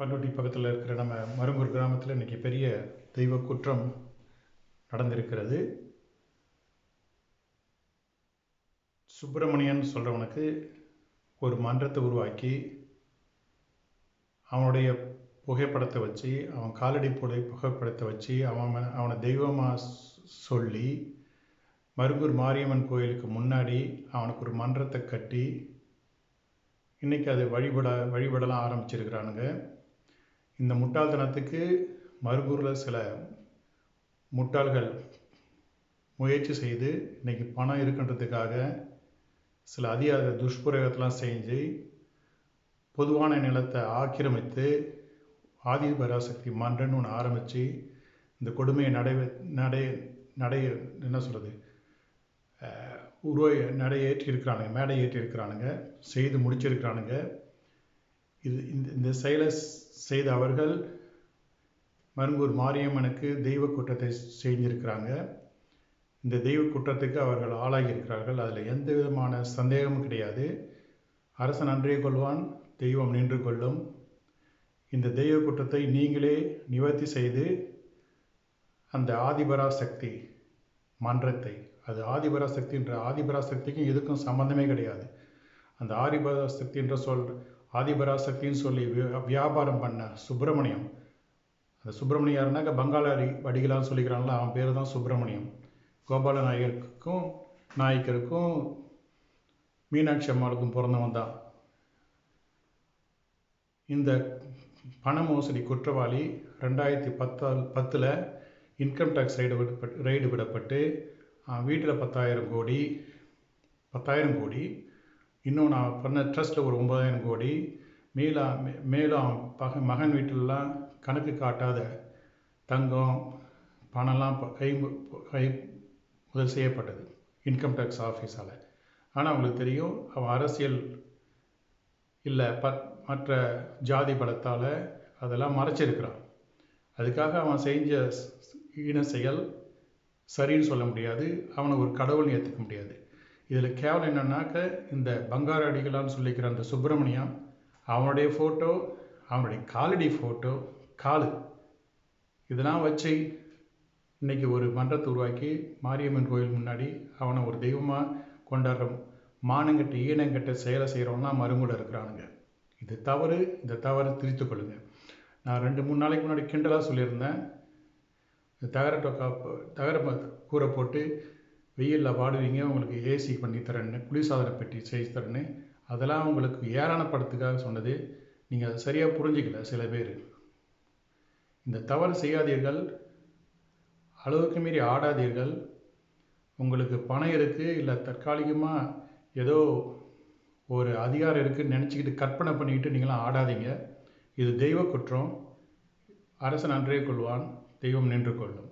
பண்ருட்டி பக்கத்தில் இருக்கிற நம்ம மருங்கூர் கிராமத்தில் இன்றைக்கி பெரிய தெய்வ குற்றம் நடந்திருக்கிறது. சுப்பிரமணியன் சொல்கிறவனுக்கு ஒரு மன்றத்தை உருவாக்கி அவனுடைய புகைப்படத்தை வச்சு அவன் காலடி புடை புகைப்படத்தை வச்சு அவன் அவனை தெய்வமாக சொல்லி மருங்கூர் மாரியம்மன் கோயிலுக்கு முன்னாடி அவனுக்கு ஒரு மன்றத்தை கட்டி இன்றைக்கி அது வழிபட வழிபடலாம் ஆரம்பிச்சிருக்கிறானுங்க. இந்த முட்டாள்தனத்துக்கு மறுபூரில் சில முட்டாள்கள் முயற்சி செய்து இன்னைக்கு பணம் இருக்குன்றதுக்காக சில அதிகார துஷ்பிரயோகத்தெலாம் செஞ்சு பொதுவான நிலத்தை ஆக்கிரமித்து ஆதிபராசக்தி மன்றன்னு ஒன்று ஆரம்பித்து இந்த கொடுமையை நடை நடை நடை என்ன சொல்கிறது உருவ நடை ஏற்றி இருக்கிறானுங்க மேடை ஏற்றி இருக்கிறானுங்க செய்து முடிச்சிருக்கிறானுங்க. இது இந்த இந்த செயலை செய்த அவர்கள் மருங்கூர் மாரியம்மனுக்கு தெய்வ குற்றத்தை செஞ்சிருக்கிறாங்க. இந்த தெய்வ குற்றத்துக்கு அவர்கள் ஆளாகி இருக்கிறார்கள் அதில் எந்த விதமான சந்தேகமும் கிடையாது. அரசன் அன்றே கொள்வான் தெய்வம் நின்று கொள்ளும். இந்த தெய்வ குற்றத்தை நீங்களே நிவர்த்தி செய்து அந்த ஆதிபராசக்தி மன்றத்தை அது ஆதிபராசக்தின்ற ஆதிபராசக்திக்கும் இதுக்கும் சம்பந்தமே கிடையாது. அந்த ஆதிபராசக்தின்ற சொல் ஆதிபராசக்தின்னு சொல்லி வியா- வியாபாரம் பண்ண சுப்பிரமணியம். அந்த சுப்பிரமணியம் யாருனாக்கா பங்காள வடிகளான்னு சொல்லிக்கிறாங்களா அவன் பேர் தான் சுப்பிரமணியம். கோபால நாயகருக்கும் நாயக்கருக்கும் மீனாட்சி அம்மாளுக்கும் பிறந்தவன் தான். இந்த பண மோசடி குற்றவாளி ரெண்டாயிரத்தி பத்தால் பத்தில் இன்கம் டேக்ஸ் ரைடு விடப்பட்டு ரைடு விடப்பட்டு வீட்டில் பத்தாயிரம் கோடி பத்தாயிரம் கோடி இன்னும் நான் பண்ண ட்ரஸ்ட்டில் ஒரு ஒன்பதாயிரம் கோடி. மேலா மே- மேலும் அவன் பக மகன் வீட்டிலலாம் கணக்கு காட்டாத தங்கம் பணம்லாம் ப- கை கை முதல் செய்யப்பட்டது இன்கம் டேக்ஸ் ஆஃபீஸால் ஆனால் அவங்களுக்கு தெரியும் அவன் அரசியல் இல்லை ப மற்ற ஜாதி பலத்தால் அதெல்லாம் மறைச்சிருக்கிறான். அதுக்காக அவன் செஞ்ச இன ஈன செயல் சரின்னு சொல்ல முடியாது. அவனை ஒரு கடவுள்னு ஏற்றுக்க முடியாது. இதில் கேவலம் என்னன்னாக்க இந்த பங்கார அடிகளான்னு சொல்லிக்கிற அந்த சுப்பிரமணியம் அவனுடைய ஃபோட்டோ அவனுடைய காலடி ஃபோட்டோ காலு. இதெல்லாம் வச்சு இன்னைக்கு ஒரு மன்றத்தை உருவாக்கி மாரியம்மன் கோயில் முன்னாடி அவனை ஒரு தெய்வமாக கொண்டாடுற மானங்கட்ட ஈனங்கட்ட செயலை செய்கிறவன்லாம் மறுமுறை இருக்கிறானுங்க. இது தவறு இந்த தவறு திரித்து கொள்ளுங்க. நான் ரெண்டு மூணு நாளைக்கு முன்னாடி கிண்டலாக சொல்லியிருந்தேன். தகர டொக்கா தகர கூரை போட்டு வெயிலில் வாடுவீங்க உங்களுக்கு ஏசி பண்ணி தரேன்னு குளிர்சாதன பெட்டி செய்து தரேன்னு அதெல்லாம் உங்களுக்கு ஏரான படத்துக்காக சொன்னது நீங்கள் அதை சரியாக புரிஞ்சிக்கல சில பேர். இந்த தவறு செய்யாதீர்கள் அளவுக்கு மீறி ஆடாதீர்கள் உங்களுக்கு பணம் இருக்குது இல்லை தற்காலிகமாக ஏதோ ஒரு அதிகாரம் இருக்குதுன்னு நினச்சிக்கிட்டு கற்பனை பண்ணிக்கிட்டு நீங்களாம் ஆடாதீங்க. இது தெய்வ குற்றம். அரசன் அன்றே கொள்வான் தெய்வம் நின்று கொள்ளும்.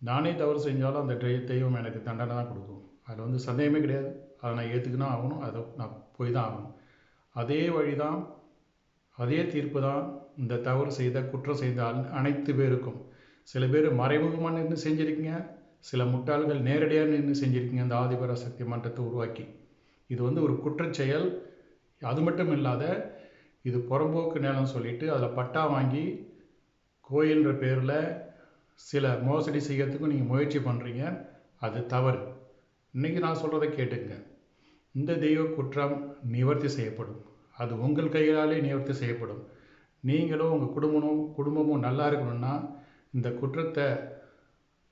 நானே தவறு செஞ்சாலும் அந்த தெய்வம் எனக்கு தண்டனை தான் கொடுக்கும். அதில் வந்து சந்தேகமே கிடையாது. அதை நான் ஏற்றுக்கணும் ஆகணும். அதை நான் போய் தான் ஆகணும். அதே வழி தான் அதே தீர்ப்பு தான் இந்த தவறு செய்த குற்றம் செய்த அனைத்து பேருக்கும். சில பேர் மறைமுகமாக நின்று செஞ்சுருக்கீங்க. சில முட்டாள்கள் நேரடியாக நின்று செஞ்சிருக்கீங்க. இந்த ஆதிபர சக்தி மன்றத்தை உருவாக்கி. இது வந்து ஒரு குற்றச்செயல் அது மட்டும் இல்லாத இது புறம்போக்கு நிலம் சொல்லிட்டு அதில் பட்டா வாங்கி கோயில்ன்ற பேரில் சில மோசடி செய்யறதுக்கும் நீங்கள் முயற்சி பண்ணுறீங்க அது தவறு. இன்றைக்கி நான் சொல்கிறத கேட்டுங்க இந்த தெய்வ குற்றம் நிவர்த்தி செய்யப்படும். அது உங்கள் கைகளாலே நிவர்த்தி செய்யப்படும். நீங்களும் உங்கள் குடும்பமும் குடும்பமும் நல்லா இருக்கணும்னா இந்த குற்றத்தை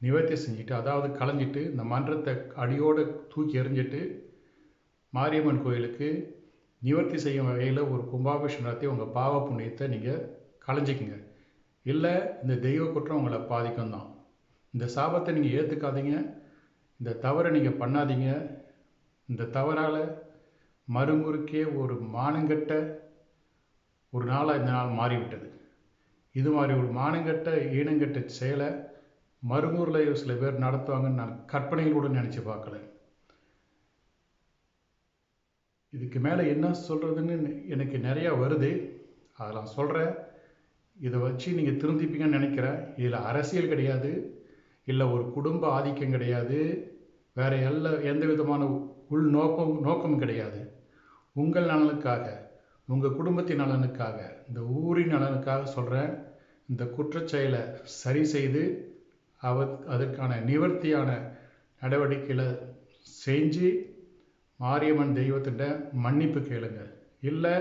நிவர்த்தி செஞ்சுட்டு அதாவது களைஞ்சிட்டு இந்த மன்றத்தை அடியோடு தூக்கி எறிஞ்சிட்டு மாரியம்மன் கோயிலுக்கு நிவர்த்தி செய்யும் வகையில் ஒரு கும்பாபிஷேகம் நடத்தி உங்கள் பாவ புண்ணியத்தை நீங்கள் களைஞ்சிக்குங்க இல்லை இந்த தெய்வ குற்றம் உங்களை பாதிக்கும் தான் இந்த சாபத்தை நீங்கள் ஏற்றுக்காதீங்க இந்த தவறை நீங்கள் பண்ணாதீங்க. இந்த தவறால் மறுமுறுக்கே ஒரு மானங்கட்ட ஒரு நாளாக இந்த நாள் மாறிவிட்டது. இது மாதிரி ஒரு மானங்கட்ட ஈனங்கட்ட செயலை மறுமூரில் சில பேர் நடத்துவாங்கன்னு நான் கற்பனையில் கூட நினச்சி பார்க்கல. இதுக்கு மேலே என்ன சொல்கிறதுன்னு எனக்கு நிறையா வருது. அதை நான் சொல்கிறேன் இதை வச்சு நீங்கள் திருந்திப்பீங்கன்னு நினைக்கிறேன். இதில் அரசியல் கிடையாது. இல்லை ஒரு குடும்ப ஆதிக்கம் கிடையாது. வேறு எல்லா எந்த விதமான உள் நோக்கம் நோக்கம் கிடையாது. உங்கள் நலனுக்காக உங்கள் குடும்பத்தின் நலனுக்காக இந்த ஊரின் நலனுக்காக சொல்கிறேன் இந்த குற்றச்செயலை சரி செய்து அவ அதற்கான நிவர்த்தியான நடவடிக்கைகளை செஞ்சு மாரியம்மன் தெய்வத்திட்ட மன்னிப்பு கேளுங்க இல்லை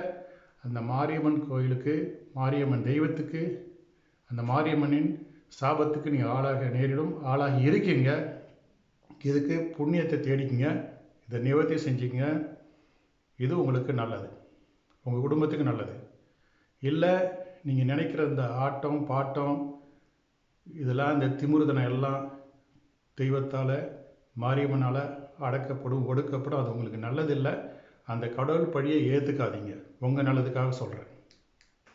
அந்த மாரியம்மன் கோயிலுக்கு மாரியம்மன் தெய்வத்துக்கு அந்த மாரியம்மனின் சாபத்துக்கு நீங்கள் ஆளாக நேரிடும் ஆளாகி இருக்கீங்க. இதுக்கு புண்ணியத்தை தேடிக்கிங்க. இதை நிவர்த்தி செஞ்சுங்க இது உங்களுக்கு நல்லது. உங்கள் குடும்பத்துக்கு நல்லது. இல்லை நீங்கள் நினைக்கிற இந்த ஆட்டம் பாட்டம் இதெல்லாம் இந்த திமிருதனம் எல்லாம் தெய்வத்தால் மாரியம்மனால் அடக்கப்படும் ஒடுக்கப்படும் அது உங்களுக்கு நல்லதில்லை. அந்த கடவுள் பழியை ஏற்றுக்காதீங்க உங்கள் நல்லதுக்காக சொல்கிறேன்